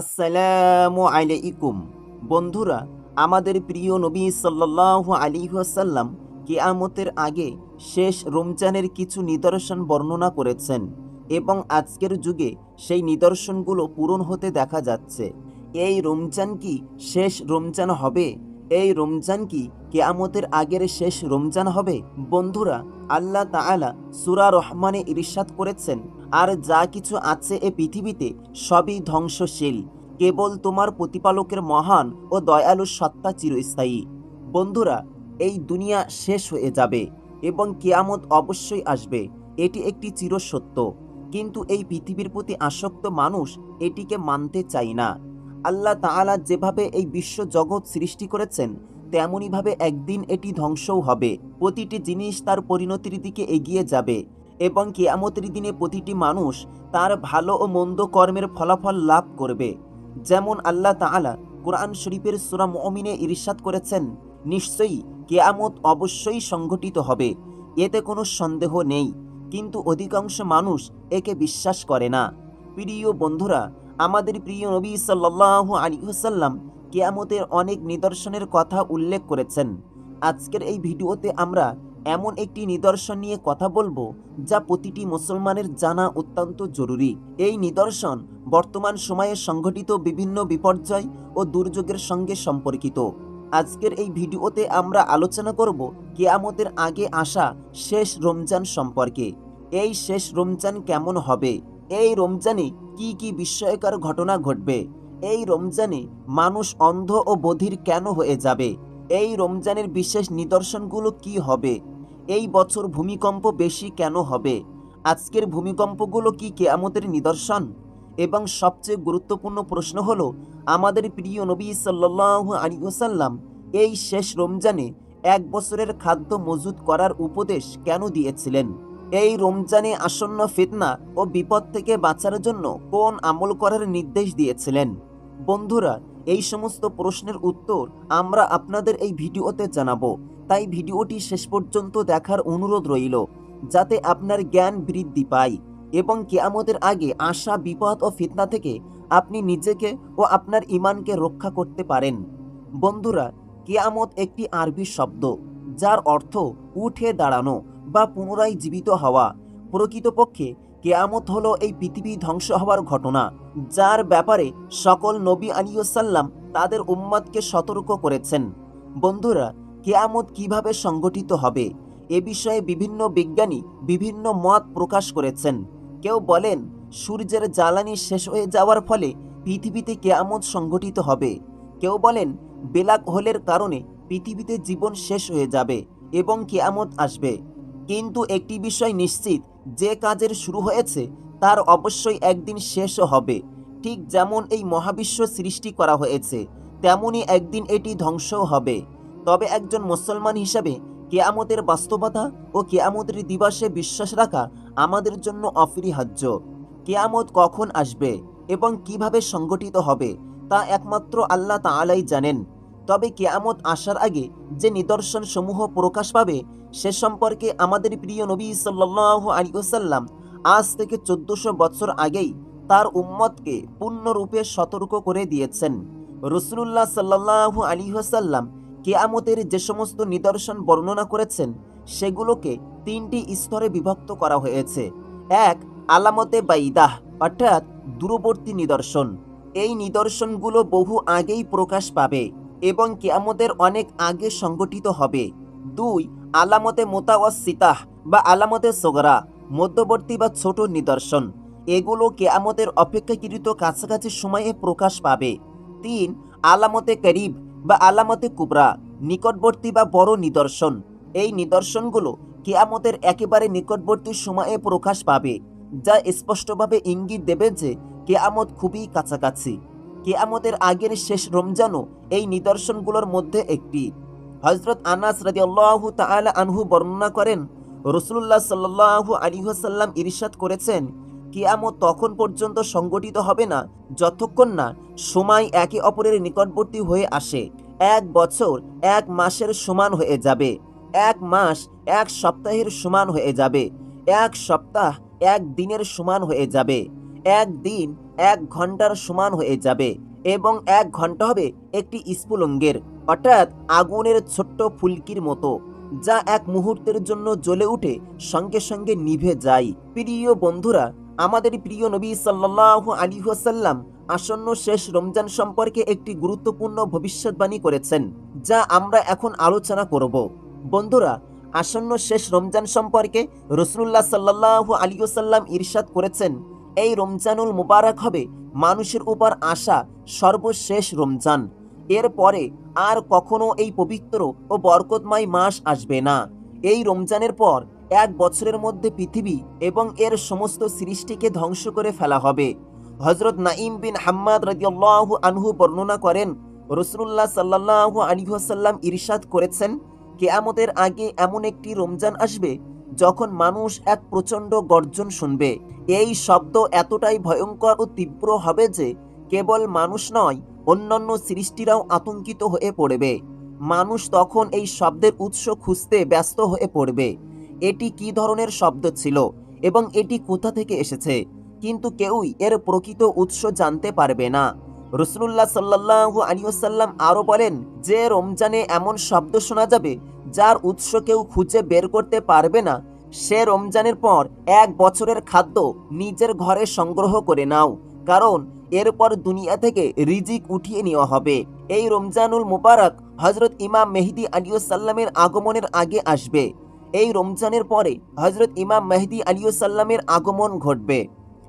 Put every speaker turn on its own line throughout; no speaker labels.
আসসালামু আলাইকুম। বন্ধুরা, আমাদের প্রিয় নবী সাল্লাহ আলী সাল্লাম কিয়ামতের আগে শেষ রমজানের কিছু নিদর্শন বর্ণনা করেছেন এবং আজকের যুগে সেই নিদর্শনগুলো পূরণ হতে দেখা যাচ্ছে। এই রমজান কি শেষ রমজান হবে? এই রমজান কি কেয়ামতের আগের শেষ রমজান হবে, বন্ধুরা, আল্লাহ তাআলা সুরা রহমানে ইরশাদ করেছেন, আর যা কিছু আছে এ পৃথিবীতে সবই ধ্বংসশীল, কেবল তোমার প্রতিপালকের মহান ও দয়ালু সত্তা চিরস্থায়ী। বন্ধুরা, এই দুনিয়া শেষ হয়ে যাবে এবং কেয়ামত অবশ্যই আসবে, এটি একটি চিরসত্য। কিন্তু এই পৃথিবীর প্রতি আসক্ত মানুষ এটিকে মানতে চায় না। আল্লাহ তাআলা যেভাবে এই বিশ্ব জগৎ সৃষ্টি করেছেন তেমনইভাবে একদিন এটি ধ্বংসও হবে। প্রতিটি জিনিস তার পরিণতির দিকে এগিয়ে যাবে এবং কেয়ামতের দিনে প্রতিটি মানুষ তার ভালো ও মন্দ কর্মের ফলাফল লাভ করবে। যেমন আল্লাহ তাআলা কোরআন শরীফের সূরা মুমিনে ইরশাদ করেছেন, নিশ্চয়ই কেয়ামত অবশ্যই সংঘটিত হবে, এতে কোনো সন্দেহ নেই। কিন্তু অধিকাংশ মানুষ একে বিশ্বাস করে না। প্রিয় বন্ধুরা, আমাদের প্রিয় নবী সাল্লাহ আলী হুসাল্লাম কেয়ামতের অনেক নিদর্শনের কথা উল্লেখ করেছেন। আজকের এই ভিডিওতে আমরা এমন একটি নিদর্শন নিয়ে কথা বলব, যা প্রতিটি মুসলমানের জানা অত্যন্ত জরুরি। এই নিদর্শন বর্তমান সময়ে সংঘটিত বিভিন্ন বিপর্যয় ও দুর্যোগের সঙ্গে সম্পর্কিত। আজকের এই ভিডিওতে আমরা আলোচনা করব কেয়ামতের আগে আসা শেষ রমজান সম্পর্কে। এই শেষ রমজান কেমন হবে? এই রমজানে কি কি বিস্ময়কর ঘটনা ঘটবে? এই রমজানে মানুষ অন্ধ ও বধির কেন হয়ে যাবে? এই রমজানের বিশেষ নিদর্শনগুলো কি হবে? এই বছর ভূমিকম্প বেশি কেন হবে? আজকের ভূমিকম্পগুলো কি কেয়ামতের নিদর্শন? এবং সবচেয়ে গুরুত্বপূর্ণ প্রশ্ন হলো, আমাদের প্রিয় নবী সাল্লাহ আলী ওসাল্লাম এই শেষ রমজানে এক বছরের খাদ্য মজুত করার উপদেশ কেন দিয়েছিলেন? এই রমজানে আসন্ন ফিতনা ও বিপদ থেকে বাঁচার জন্য কোন আমল করার নির্দেশ দিয়েছিলেন? বন্ধুরা, এই সমস্ত প্রশ্নের উত্তর আমরা আপনাদের এই ভিডিওতে জানাব। তাই ভিডিওটি শেষ পর্যন্ত দেখার অনুরোধ রইল, যাতে আপনার জ্ঞান বৃদ্ধি পায় এবং কেয়ামতের আগে আশা, বিপদ ও ফিতনা থেকে আপনি নিজেকে ও আপনার ইমানকে রক্ষা করতে পারেন। বন্ধুরা, কেয়ামত একটি আরবি শব্দ, যার অর্থ উঠে দাঁড়ানো বা পুনরায় জীবিত হওয়া। প্রকৃতপক্ষে কেয়ামত হলো এই পৃথিবী ধ্বংস হওয়ার ঘটনা, যার ব্যাপারে সকল নবী আলিয়াল্লাম তাদের উম্মাদকে সতর্ক করেছেন। বন্ধুরা, কেয়ামত কীভাবে সংগঠিত হবে, এ বিষয়ে বিভিন্ন বিজ্ঞানী বিভিন্ন মত প্রকাশ করেছেন। কেউ বলেন, সূর্যের জ্বালানি শেষ হয়ে যাওয়ার ফলে পৃথিবীতে কেয়ামত সংগঠিত হবে। কেউ বলেন, বেলাক হোলের কারণে পৃথিবীতে জীবন শেষ হয়ে যাবে এবং কেয়ামত আসবে। কিন্তু একটি বিষয় নিশ্চিত যে কাজের শুরু হয়েছে তার অবশ্যই একদিন শেষও হবে। ঠিক যেমন এই মহাবিশ্ব সৃষ্টি করা হয়েছে, তেমনি একদিন এটি ধ্বংসও হবে। তবে একজন মুসলমান হিসাবে কেয়ামতের বাস্তবতা ও কেয়ামতের দিবসে বিশ্বাস রাখা আমাদের জন্য অপরিহার্য। কেয়ামত কখন আসবে এবং কীভাবে সংগঠিত হবে তা একমাত্র আল্লাহ তাআলাই জানেন। তবে কেয়ামত আসার আগে যে নিদর্শন সমূহ প্রকাশ পাবে সে সম্পর্কে আমাদের প্রিয় নবী সাল্লাহ আলী ওসাল্লাম আজ থেকে চোদ্দশো বছর আগেই তার উম্মতকে পূর্ণরূপে সতর্ক করে দিয়েছেন। রসুল্লাহ সাল্লাহ আলী ওসাল্লাম কেয়ামতের যে সমস্ত নিদর্শন বর্ণনা করেছেন, সেগুলোকে তিনটি স্তরে বিভক্ত করা হয়েছে। এক, আলামতে বাইদাহ, অর্থাৎ দূরবর্তী নিদর্শন। এই নিদর্শনগুলো বহু আগেই প্রকাশ পাবে এবং কেয়ামতের অনেক আগে সংগঠিত হবে। দুই আলামতে মোতাওয়াসিতাহ বা আলামতে সোগরা, মধ্যবর্তী বা ছোট নিদর্শন। এগুলো কেয়ামতের অপেক্ষাকৃত কাছাকাছি সময়ে প্রকাশ পাবে। তিন, আলামতে করিব বা আলামতে কুবরা, নিকটবর্তী বা বড় নিদর্শন। এই নিদর্শনগুলো কেয়ামতের একেবারে নিকটবর্তী সময়ে প্রকাশ পাবে, যা স্পষ্টভাবে ইঙ্গিত দেবে যে কেয়ামত খুবই কাছাকাছি। কেয়ামতের আগের শেষ রমজানও এই নিদর্শনগুলোর মধ্যে একটি। হজরত আনাস রাজিয়াল্লাহু তাআলা আনহু বর্ণনা করেন রসুল্লাহ সাল্লাহু আলিহাসাল্লাম ইরশাদ করেছেন, কিয়ামত তখন পর্যন্ত সংগঠিত হবে না, যতক্ষণ না সময় একে অপরের নিকটবর্তী হয়ে আসে। এক বছর, এক মাসের সমান হয়ে যাবে। এক মাস, এক সপ্তাহের সমান হয়ে যাবে। এক সপ্তাহ, এক দিনের সমান হয়ে যাবে। এক দিন, এক ঘণ্টার সমান হয়ে যাবে। এবং এক ঘণ্টা হবে একটি স্ফুলঙ্গের, অর্থাৎ আগুনের ছোট্ট ফুলকির মতো, যা এক মুহূর্তের জন্য জ্বলে উঠে সঙ্গে সঙ্গে নিভে যায়। প্রিয় বন্ধুরা, আমাদের প্রিয় নবী সাল্লাহ আলী ওয়াসাল্লাম আসন্ন শেষ রমজান সম্পর্কে একটি গুরুত্বপূর্ণ ভবিষ্যৎবাণী করেছেন, যা আমরা এখন আলোচনা করব। বন্ধুরা, আসন্ন শেষ রমজান সম্পর্কে রসুল্লাহ সাল্লাহ আলী ওসাল্লাম ইরশাদ করেছেন এই রমজানুল মুবারক হবে মানুষের উপর আসা সর্বশেষ রমজান। এরপরে আর কখনো এই পবিত্র ও বরকতময় মাস আসবে না। এই রমজানের পর এক বছরের মধ্যে পৃথিবী এবং এর সমস্ত সৃষ্টিকে ধ্বংস করে ফেলা হবে। হজরত নাইম বিন হাম্মাদ রাদিয়াল্লাহু আনহু বর্ণনা করেন, রসুল্লাহ সাল্লাহ আলিহাসাল্লাম ইরশাদ করেছেন কেয়ামতের আগে এমন একটি রমজান আসবে যখন মানুষ এক প্রচণ্ড গর্জন শুনবে। এই শব্দ এতটাই ভয়ঙ্কর ও তীব্র হবে যে কেবল মানুষ নয়, অন্যান্য সৃষ্টিরাও আতঙ্কিত হয়ে পড়বে। মানুষ তখন এই শব্দের উৎস খুঁজতে ব্যস্ত হয়ে পড়বে। এটি কি ধরনের শব্দ ছিল এবং এটি কোথা থেকে এসেছে? কিন্তু কেউই এর প্রকৃত উৎস জানতে পারবে না। রসুল্লাহ সাল্লাহ আলিয়াল্লাম আরও বলেন, যে রমজানে এমন শব্দ শোনা যাবে, যার উৎস কেউ খুঁজে বের করতে পারবে না, সে রমজানের পর এক বছরের খাদ্য নিজের ঘরে সংগ্রহ করে নাও, কারণ এরপর দুনিয়া থেকে রিজিক উঠিয়ে নেওয়া হবে। এই রমজানুল মুবারক হজরত ইমাম মেহদি আলিউসাল্লামের আগমনের আগে আসবে। এই রমজানের পরে হজরত ইমাম মেহদি আলিউসাল্লামের আগমন ঘটবে।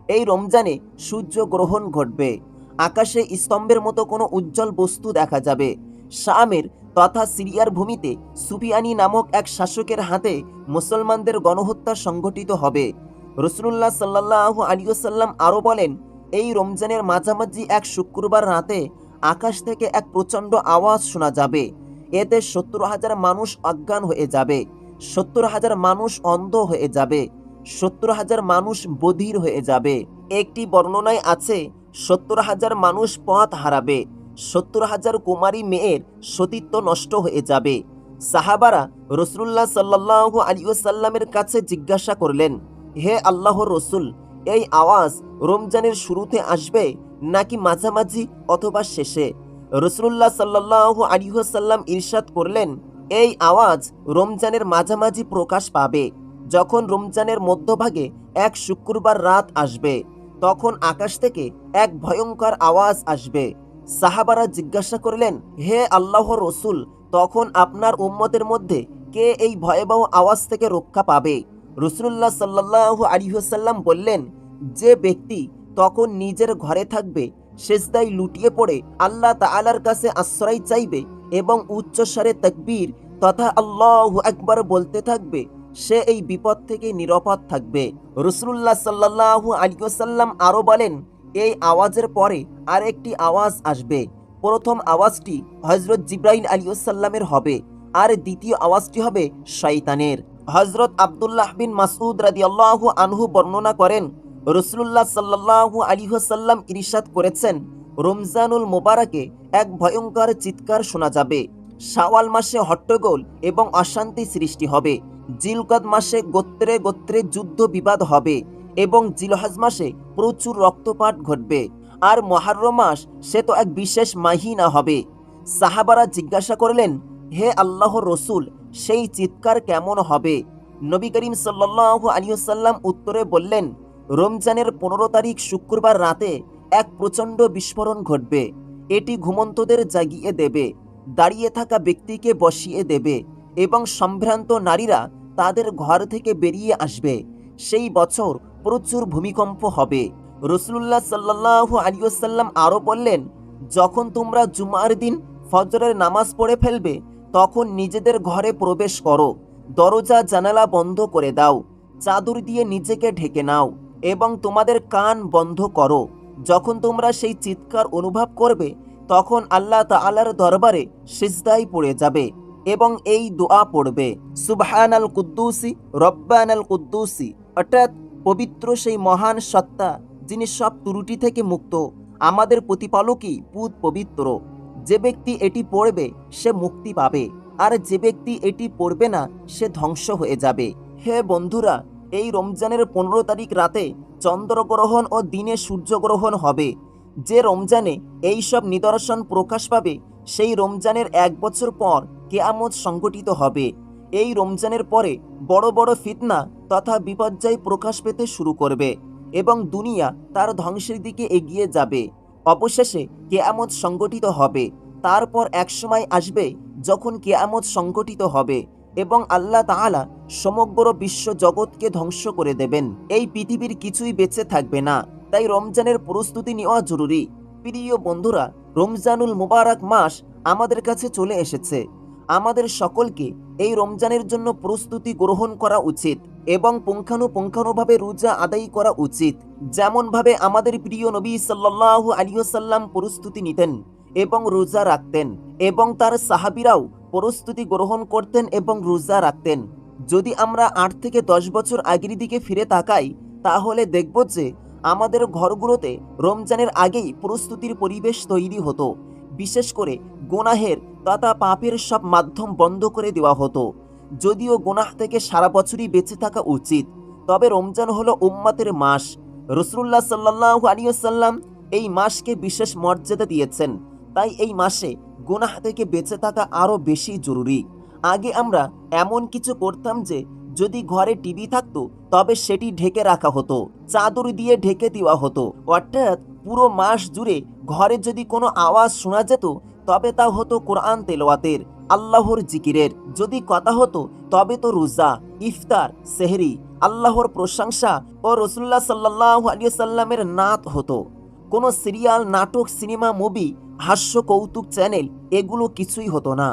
এই রমজানে সূর্য গ্রহণ ঘটবে। আকাশে স্তম্ভের মতো কোনো উজ্জ্বল বস্তু দেখা যাবে। শামের তথা সিরিয়ার ভূমিতে সুফিয়ানি নামক এক শাসকের হাতে মুসলমানদের গণহত্যা সংঘটিত হবে। রসুল্লাহ সাল্লাহ আলিয়াল্লাম আরও বলেন, এই রমজানের মাঝামাঝি এক শুক্রবার রাতে আকাশ থেকে এক প্রচণ্ড আওয়াজ শোনা যাবে। এতে সত্তর হাজার মানুষ অজ্ঞান হয়ে যাবে, সত্তর হাজার মানুষ অন্ধ হয়ে যাবে, সত্তর হাজার মানুষ বধির হয়ে যাবে। একটি বর্ণনায় আছে সত্তর হাজার মানুষ পথ হারাবে। সত্তর হাজার কুমারী মেয়ের সতীত্ব নষ্ট হয়ে যাবে। সাহাবারা রসুল্লাহ সাল্লাহ আলিউসাল্লামের কাছে জিজ্ঞাসা করলেন, হে আল্লাহ রসুল, এই আওয়াজ রমজানের শুরুতে আসবে নাকি মাঝামাঝি অথবা শেষে? রসুল্লাহ সাল্লাহ আলিহাসাল্লাম ইরশাদ করলেন, এই আওয়াজ রমজানের মাঝামাঝি প্রকাশ পাবে। যখন রমজানের মধ্যভাগে এক শুক্রবার রাত আসবে তখন আকাশ থেকে এক ভয়ঙ্কর আওয়াজ আসবে। সাহাবারা জিজ্ঞাসা করলেন, হে আল্লাহ রসুল, তখন আপনার উম্মতের মধ্যে কে এই ভয়াবহ আওয়াজ থেকে রক্ষা পাবে? রসুল্লাহ সাল্লাহ আলিহাসাল্লাম বললেন, যে ব্যক্তি তখন নিজের ঘরে থাকবে সেজদাই লুটিয়ে পড়ে আল্লাহ তাআলার কাছে আশ্রয় চাইবে এবং উচ্চস্বরে তকবীর তথা আল্লাহ একবার বলতে থাকবে সে এই বিপদ থেকে নিরাপদ থাকবে। রসুল্লাহ সাল্লাহ আলিয়াল্লাম আরও বলেন, এই আওয়াজের পরে আরেকটি আওয়াজ আসবে। প্রথম আওয়াজটি হজরত জিব্রাইল আলিয়াল্লামের হবে, আর দ্বিতীয় আওয়াজটি হবে শয়তানের। হজরত আবদুল্লাহ বিন মাসুদ রাদিয়াল্লাহু আনহু বর্ণনা করেন রসুল্লাহ সাল্লাহ আলিহাসাল্লাম ইরিশাদ করেছেন, রমজানুল মোবারকে এক ভয়ঙ্কর চিৎকার শোনা যাবে। শাওয়াল মাসে হট্টগোল এবং অশান্তি সৃষ্টি হবে। জিলকদ মাসে গোত্রে গোত্রে যুদ্ধ বিবাদ হবে এবং জিলহাজ মাসে প্রচুর রক্তপাত ঘটবে। আর মহার্র মাস, সে তো এক বিশেষ মাহিনা হবে। সাহাবারা জিজ্ঞাসা করলেন, হে আল্লাহ রসুল, সেই চিৎকার কেমন হবে? নবী করিম সাল্লাহ আলিয়াল্লাম উত্তরে বললেন, রমজানের পনেরো তারিখ শুক্রবার রাতে এক প্রচণ্ড বিস্ফোরণ ঘটবে। এটি ঘুমন্তদের জাগিয়ে দেবে, দাঁড়িয়ে থাকা ব্যক্তিকে বসিয়ে দেবে। এবং সম্ভ্রান্ত নারীরা তাদের ঘর থেকে বেরিয়ে আসবে। সেই বছর প্রচুর ভূমিকম্প হবে। রসুল্লাহ সাল্লাহ আলিয়াল্লাম আরও বললেন, যখন তোমরা জুমার দিন ফজরের নামাজ পড়ে ফেলবে, তখন নিজেদের ঘরে প্রবেশ করো। দরজা, জানালা বন্ধ করে দাও। চাদর দিয়ে নিজেকে ঢেকে নাও এবং তোমাদের কান বন্ধ করো। যখন তোমরা সেই চিৎকার অনুভব করবে, তখন আল্লাহ তাআলার দরবারে সিজদাই পড়ে যাবে। এবং এই দোয়া পড়বে। সুবহান আল কুদ্দুসি রব্বান আল কুদ্দুসি। অর্থাৎ পবিত্র সেই মহান সত্তা যিনি সব ত্রুটি থেকে মুক্ত। আমাদের প্রতিপালকই পুত পবিত্র। যে ব্যক্তি এটি পড়বে, সে মুক্তি পাবে। আর যে ব্যক্তি এটি পড়বে না, সে ধ্বংস হয়ে যাবে। হে বন্ধুরা, এই রমজানের পনেরো তারিখ রাতে চন্দ্রগ্রহণ ও দিনে সূর্যগ্রহণ হবে। যে রমজানে এই সব নিদর্শন প্রকাশ পাবে, সেই রমজানের এক বছর পর কেয়ামত সংগঠিত হবে। এই রমজানের পরে বড় বড় ফিতনা তথা বিপর্যয় প্রকাশ পেতে শুরু করবে এবং দুনিয়া তার ধ্বংসের দিকে এগিয়ে যাবে। অবশেষে কেয়ামত সংগঠিত হবে। তারপর একসময় আসবে যখন কেয়ামত সংগঠিত হবে এবং আল্লাহ তাআলা সমগ্র বিশ্ব জগৎকে ধ্বংস করে দেবেন। এই পৃথিবীর কিছুই বেঁচে থাকবে না, তাই রমজানের প্রস্তুতি নেওয়া জরুরি। প্রিয় বন্ধুরা, রমজানুল মুবারক মাস আমাদের কাছে চলে এসেছে। আমাদের সকলকে এই রমজানের জন্য প্রস্তুতি গ্রহণ করা উচিত এবং পুঙ্খানুপুঙ্খানুভাবে রোজা আদায় করা উচিত। যেমনভাবে আমাদের প্রিয় নবী সাল্লাল্লাহু আলাইহি সাল্লাম প্রস্তুতি নিতেন এবং রোজা রাখতেন এবং তার সাহাবিরাও প্রস্তুতি গ্রহণ করতেন এবং রোজা রাখতেন। যদি আমরা আট থেকে দশ বছর আগের দিকে ফিরে তাকাই, তাহলে দেখব যে আমাদের ঘরগুলোতে রমজানের আগেই প্রস্তুতির পরিবেশ তৈরি হতো। বিশেষ করে গোনাহের তথা পাপের সব মাধ্যম বন্ধ করে দেওয়া হতো। যদিও গোনাহ থেকে সারা বছরই বেঁচে থাকা উচিত, তবে রমজান হলো উম্মাতের মাস। রসুল্লাহ সাল্লাহ আলিয়াল্লাম এই মাসকে বিশেষ মর্যাদা দিয়েছেন। তাই এই মাসে গোনাহ থেকে বেঁচে থাকা আরও বেশি জরুরি। আগে আমরা এমন কিছু করতাম যে, যদি ঘরে টিভি থাকতো, তবে সেটি ঢেকে রাখা হতো, চাদর দিয়ে ঢেকে দেওয়া হতো। অর্থাৎ পুরো মাস জুড়ে ঘরে যদি কোনো আওয়াজ শোনা যেত, তবে তা হতো কোরআন তেলোয়াতের আল্লাহর জিকিরের। যদি কথা হতো, তবে তো রোজা, ইফতার, সেহরি, আল্লাহর প্রশংসা ও রসুল্লাহ সাল্লাহ আলিয়াল্লামের নাত হতো। কোনো সিরিয়াল, নাটক, সিনেমা, মুভি, হাস্য, কৌতুক চ্যানেল, এগুলো কিছুই হতো না।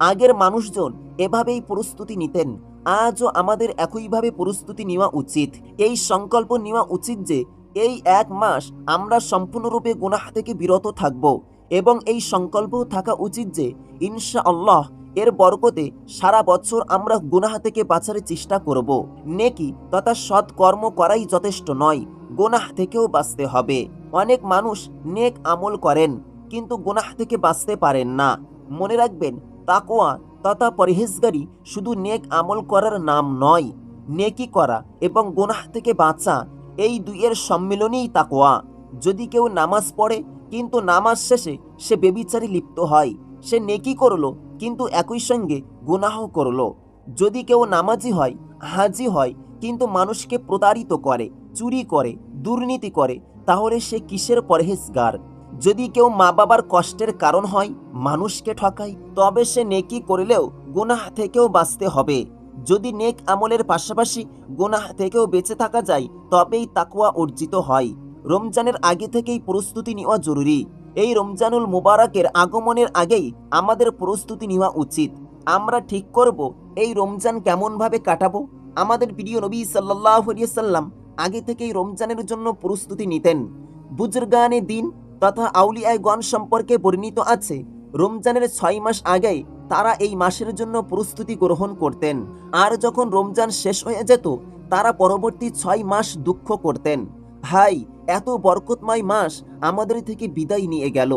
আগের মানুষজন এভাবেই প্রস্তুতি নিতেন। আজও আমাদের একইভাবে প্রস্তুতি নেওয়া উচিত। এই সংকল্প নেওয়া উচিত যে এই এক মাস আমরা সম্পূর্ণরূপে গুনাহ থেকে বিরত থাকব এবং এই সংকল্প থাকা উচিত যে ইনশা আল্লাহ এর বরকতে সারা বছর আমরা গুনাহ থেকে বাঁচার চেষ্টা করব। নেকি, তথা সৎ কর্ম করাই যথেষ্ট নয়, গুনাহ থেকেও বাঁচতে হবে। অনেক মানুষ নেক আমল করেন, কিন্তু গুনাহ থেকে বাঁচতে পারেন না। মনে রাখবেন তাকোয়া তথা পরহেজগারি শুধু নেক আমল করার নাম নয়। নেকি করা এবং গুনাহ থেকে বাঁচা এই দুইয়ের সম্মিলনই তাকোয়া যদি কেউ নামাজ পড়ে, কিন্তু নামাজ শেষে সে বেবিচারে লিপ্ত হয়। সে নেকি করল, কিন্তু একই সঙ্গে গুনাহ করল। যদি কেউ নামাজি হয়, হাজি হয়, কিন্তু মানুষকে প্রতারিত করে, চুরি করে, দুর্নীতি করে, তাহলে সে কিসের পরহেজগার? যদি কেউ মা বাবার কষ্টের কারণ হয়, মানুষকে ঠকায়, তবে সে নেকি করলেও গুনাহ থেকেও বাঁচতে হবে। যদি নেক আমলের পাশাপাশি গুনাহ থেকেও বেঁচে থাকা যায়, তবেই তাকুয়া অর্জিত হয়। রমজানের আগে থেকেই প্রস্তুতি নেওয়া জরুরি। এই রমজানুল মুবারকের আগমনের আগেই আমাদের প্রস্তুতি নেওয়া উচিত। আমরা ঠিক করব, এই রমজান কেমনভাবে কাটাবো? আমাদের প্রিয় নবী সাল্লাহ সাল্লাম আগে থেকেই রমজানের জন্য প্রস্তুতি নিতেন। বুজরগানে দিন তথা আউলিয়ায়গণ সম্পর্কে বর্ণিত আছে, রমজানের ছয় মাস আগেই তারা এই মাসের জন্য প্রস্তুতি গ্রহণ করতেন। আর যখন রমজান শেষ হয়ে যেত, তারা পরবর্তী ছয় মাস দুঃখ করতেন। হাই এত বরকতময় মাস আমাদের থেকে বিদায় নিয়ে গেল।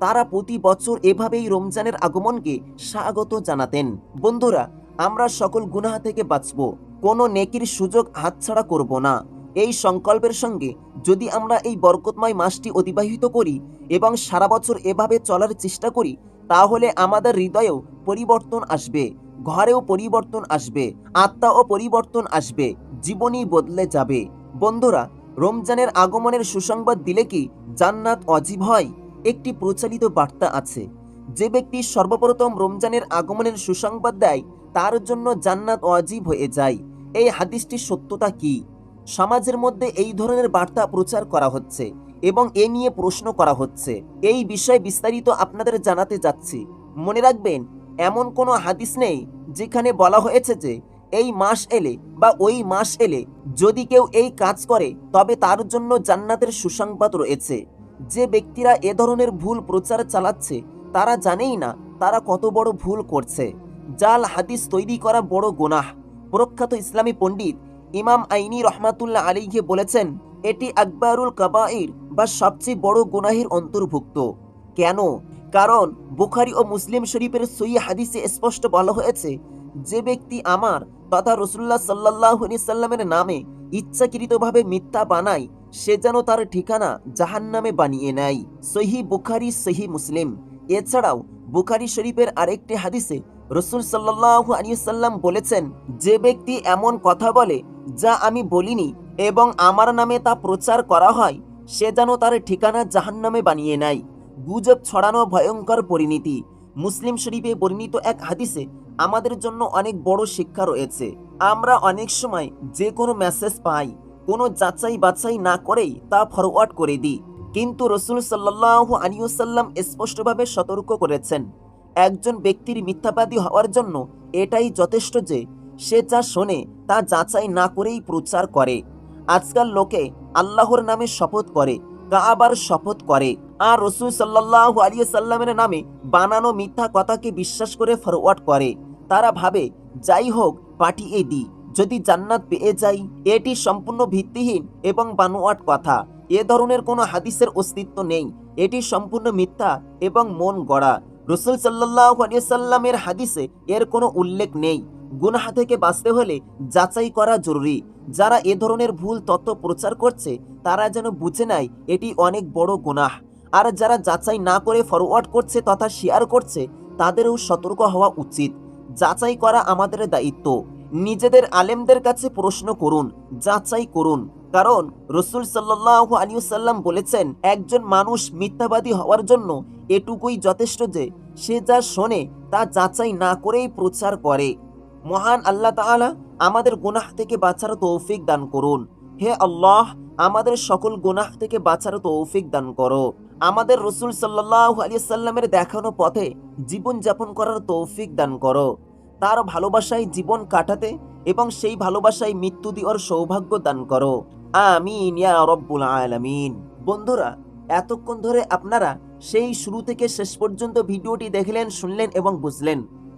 তারা প্রতি বছর এভাবেই রমজানের আগমনকে স্বাগত জানাতেন। বন্ধুরা, আমরা সকল গুনাহ থেকে বাঁচব। কোনো নেকির সুযোগ হাতছাড়া করব না। এই সংকল্পের সঙ্গে যদি আমরা এই বরকতময় মাসটি অতিবাহিত করি এবং সারা বছর এভাবে চলার চেষ্টা করি তাহলে আমাদের হৃদয়েও পরিবর্তন আসবে, ঘরেও পরিবর্তন আসবে, আত্মাও পরিবর্তন আসবে, জীবনই বদলে যাবে। বন্ধুরা, রমজানের আগমনের সুসংবাদ দিলে কি জান্নাত অজীব হয়? একটি প্রচালিত বার্তা আছে। যে ব্যক্তি সর্বপ্রথম রমজানের আগমনের সুসংবাদ দেয়, তার জন্য জান্নাত অজীব হয়ে যায়। এই হাদিসটির সত্যতা কি? সমাজের মধ্যে এই ধরনের বার্তা প্রচার করা হচ্ছে। এবং এ নিয়ে প্রশ্ন করা হচ্ছে। এই বিষয়ে বিস্তারিত আপনাদের জানাতে যাচ্ছি। মনে রাখবেন, এমন কোনো হাদিস নেই যেখানে বলা হয়েছে যে, এই মাস এলে বা ওই মাস এলে যদি কেউ এই কাজ করে, তবে তার জন্য জান্নাতের সুসংবাদ রয়েছে। যে ব্যক্তিরা এ ধরনের ভুল প্রচার চালাচ্ছে, তারা জানেই না তারা কত বড় ভুল করছে। জাল হাদিস তৈরি করা বড় গোনাহ। প্রখ্যাত ইসলামী পণ্ডিত ইমাম আইনি রহমাতুল্লাহ আলীকে বলেছেন, এটি আকবরুল কাবাইর বা সবচেয়ে বড় গুনাহের অন্তর্ভুক্ত। কেন? কারণ বুখারি ও মুসলিম শরীফের সই হাদিসে স্পষ্ট বলা হয়েছে, যে ব্যক্তি আমার তথা রসুল্লাহ সাল্লাহ সাল্লামের নামে ইচ্ছাকৃতভাবে মিথ্যা বানায়, সে যেন তার ঠিকানা জাহান্নামে বানিয়ে নেয়। সহি বুখারি, সহি মুসলিম। এছাড়াও বুখারি শরীফের আরেকটি হাদিসে রসুল সাল্লাহ আলিয়াল্লাম বলেছেন, যে ব্যক্তি এমন কথা বলে যা আমি বলিনি এবং আমার নামে তা প্রচার করা হয় সে যেন তার ঠিকানা জাহান্নামে বানিয়ে নেয়। গুজব ছড়ানো ভয়ঙ্কর পরিণতি। মুসলিম শরীফে বর্ণিত এক হাদিসে আমাদের জন্য অনেক বড় শিক্ষা রয়েছে। আমরা অনেক সময় যে কোনো মেসেজ পাই, কোনো যাচাই বাছাই না করেই তা ফরওয়ার্ড করে দিই। কিন্তু রসুল সাল্লাহ আলিউসাল্লাম স্পষ্টভাবে সতর্ক করেছেন। একজন ব্যক্তির মিথ্যাবাদী হওয়ার জন্য এটাই যথেষ্ট যে সে যা শোনে তা যাচাই না করেই প্রচার করে। আজকাল লোকে আল্লাহর নামে শপথ করে কাআবার শপথ করে। আর রসুল সাল্লাহ আলিয়া সাল্লামের নামে বানানো মিথ্যা কথাকে বিশ্বাস করে ফরওয়ার্ড করে। তারা ভাবে, যাই হোক, পাঠিয়ে দিই। যদি জান্নাত পেয়ে যাই, এটি সম্পূর্ণ ভিত্তিহীন এবং বানোয়াট কথা। এ ধরনের কোনো হাদিসের অস্তিত্ব নেই। এটি সম্পূর্ণ মিথ্যা এবং মন গড়া। রসুল সাল্লাহ আলিয়া সাল্লামের হাদিসে এর কোনো উল্লেখ নেই। গুনাহ থেকে বাঁচতে হলে যাচাই করা জরুরি। যারা এ ধরনের ভুল তথ্য প্রচার করছে, তারা যেন বুঝে নেয় এটি অনেক বড় গুনাহ। আর যারা যাচাই না করে ফরওয়ার্ড করছে তথা শেয়ার করছে, তাদেরও সতর্ক হওয়া উচিত। যাচাই করা আমাদের দায়িত্ব। নিজেদের আলেমদের কাছে প্রশ্ন করুন, যাচাই করুন। কারণ রসুল সাল্লাহ আলিউসাল্লাম বলেছেন, একজন মানুষ মিথ্যাবাদী হওয়ার জন্য এটুকুই যথেষ্ট যে, সে যা শোনে তা যাচাই না করেই প্রচার করে। মহান আল্লাহ তাআলা আমাদের গুনাহ থেকে বাঁচার তৌফিক দান করুন। হে আল্লাহ, আমাদের সকল গুনাহ থেকে বাঁচার তৌফিক দান করো। আমাদের রসুল সাল্লাহ আলিয়াল্লামের দেখানো পথে জীবন যাপন করার তৌফিক দান করো। তার ভালোবাসায় জীবন কাটাতে এবং সেই ভালোবাসায় মৃত্যু দেওয়ার সৌভাগ্য দান করো। আমিন, ইয়া রব্বুল আলামিন। বন্ধুরা, এতক্ষণ ধরে আপনারা সেই শুরু থেকে শেষ পর্যন্ত ভিডিওটি দেখলেন, শুনলেন এবং বুঝলেন।